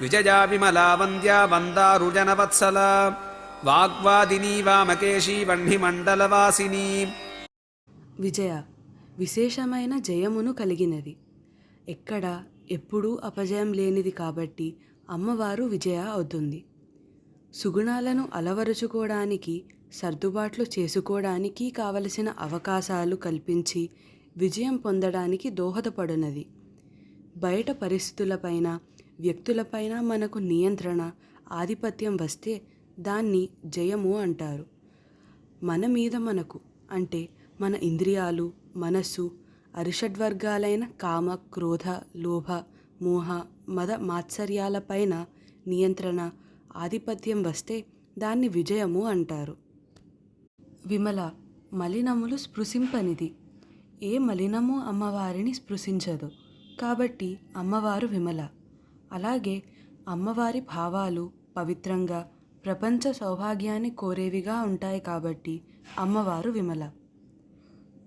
విజయా విమలా వంద్యా వందారుజనవత్సల వాగ్వాదినీ వామకేశీ వహ్నిమండలవాసిని విజయ విశేషమైన జయమును కలిగినది. ఎక్కడ ఎప్పుడూ అపజయం లేనిది కాబట్టి అమ్మవారు విజయ అవుతుంది. సుగుణాలను అలవరుచుకోవడానికి సర్దుబాట్లు చేసుకోవడానికి కావలసిన అవకాశాలు కల్పించి విజయం పొందడానికి దోహదపడినది. బయట పరిస్థితులపైన వ్యక్తులపైన మనకు నియంత్రణ ఆధిపత్యం వస్తే దాన్ని జయము అంటారు. మన మీద మనకు అంటే మన ఇంద్రియాలు మనస్సు అరిషడ్వర్గాలైన కామ క్రోధ లోభ మోహ మద మాత్సర్యాలపైన నియంత్రణ ఆధిపత్యం వస్తే దాన్ని విజయము అంటారు. విమల మలినములు స్పృశింపనిది. ఏ మలినము అమ్మవారిని స్పృశించదు. కాబట్టి అమ్మవారు విమల. అలాగే అమ్మవారి భావాలు పవిత్రంగా ప్రపంచ సౌభాగ్యాన్ని కోరేవిగా ఉంటాయి కాబట్టి అమ్మవారు విమల.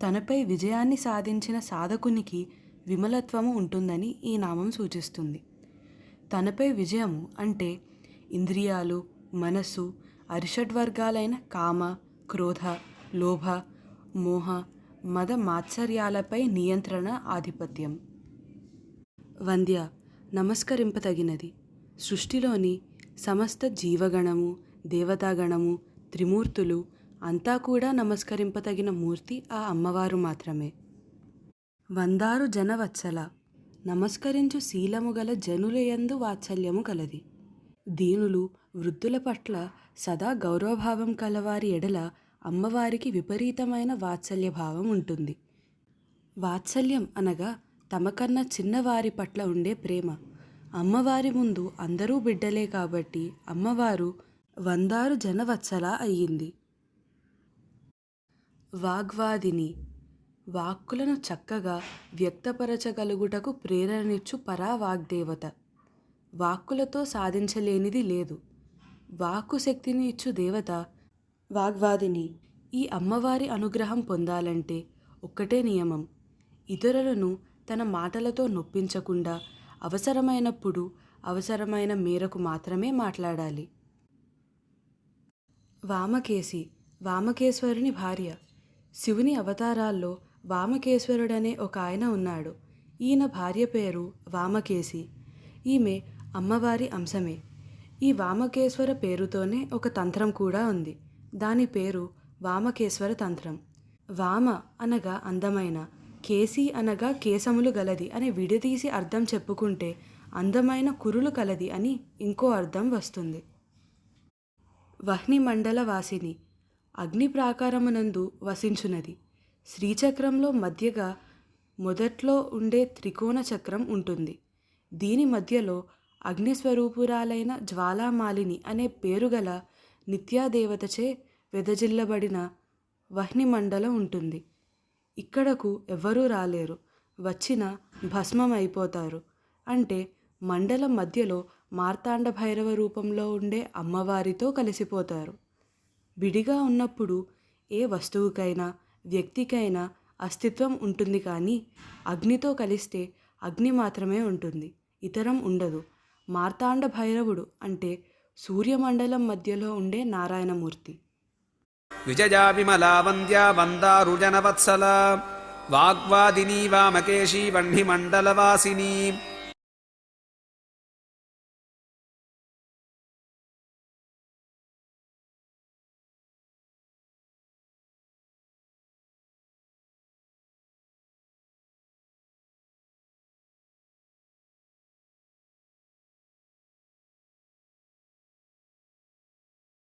తనపై విజయాన్ని సాధించిన సాధకునికి విమలత్వము ఉంటుందని ఈ నామం సూచిస్తుంది. తనపై విజయము అంటే ఇంద్రియాలు మనస్సు అరిషడ్వర్గాలైన కామ క్రోధ లోభ మోహ మద మాత్సర్యాలపై నియంత్రణ ఆధిపత్యం. వంద్య నమస్కరింపతగినది సృష్టిలోని సమస్త జీవగణము దేవతాగణము త్రిమూర్తులు అంతా కూడా నమస్కరింపతగిన మూర్తి ఆ అమ్మవారు మాత్రమే. వందారు జనవత్సల. నమస్కరించు శీలము గల జనులయందు వాత్సల్యము కలది. దీనులు వృద్ధుల పట్ల సదా గౌరవభావం కలవారి ఎడల అమ్మవారికి విపరీతమైన వాత్సల్య భావం ఉంటుంది. వాత్సల్యం అనగా తమకన్నా చిన్నవారి పట్ల ఉండే ప్రేమ. అమ్మవారి ముందు అందరూ బిడ్డలే కాబట్టి అమ్మవారు వందారు జనవత్సల అయ్యింది. వాగ్వాదిని వాక్కులను చక్కగా వ్యక్తపరచగలుగుటకు ప్రేరణిచ్చు పరావాగ్దేవత. వాక్కులతో సాధించలేనిది లేదు. వాక్కు శక్తిని ఇచ్చు దేవత. వాగ్వాదిని ఈ అమ్మవారి అనుగ్రహం పొందాలంటే ఒక్కటే నియమం. ఇతరులను తన మాటలతో నొప్పించకుండా అవసరమైనప్పుడు అవసరమైన మేరకు మాత్రమే మాట్లాడాలి. వామకేసి వామకేశ్వరుని భార్య. శివుని అవతారాల్లో వామకేశ్వరుడనే ఒక ఆయన ఉన్నాడు. ఈయన భార్య పేరు వామకేసి. ఈమె అమ్మవారి అంశమే. ఈ వామకేశ్వర పేరుతోనే ఒక తంత్రం కూడా ఉంది. దాని పేరు వామకేశ్వర తంత్రం. వామ అనగా అందమైన కేసి అనగా కేశములు గలది అని విడదీసి అర్థం చెప్పుకుంటే అందమైన కురులు కలది అని ఇంకో అర్థం వస్తుంది. వహ్ని మండల వాసిని అగ్ని ప్రాకారమునందు వసించునది. శ్రీచక్రంలో మధ్యగా మొదట్లో ఉండే త్రికోణ చక్రం ఉంటుంది. దీని మధ్యలో అగ్నిస్వరూపురాలైన జ్వాలామాలిని అనే పేరుగల నిత్యాదేవతచే వెదజిల్లబడిన వహ్ని మండలం ఉంటుంది. ఇక్కడకు ఎవ్వరూ రాలేరు. వచ్చిన భస్మం అయిపోతారు. అంటే మండలం మధ్యలో మార్తాండ భైరవ రూపంలో ఉండే అమ్మవారితో కలిసిపోతారు. విడిగా ఉన్నప్పుడు ఏ వస్తువుకైనా వ్యక్తికైనా అస్తిత్వం ఉంటుంది కానీ అగ్నితో కలిస్తే అగ్ని మాత్రమే ఉంటుంది. ఇతరం ఉండదు. మార్తాండ భైరవుడు అంటే సూర్యమండలం మధ్యలో ఉండే నారాయణమూర్తి. विजया विमला वन्द्या वन्दारुजनवत्सला वाग्वादिनी वामकेशी वह्निमण्डलवासिनी।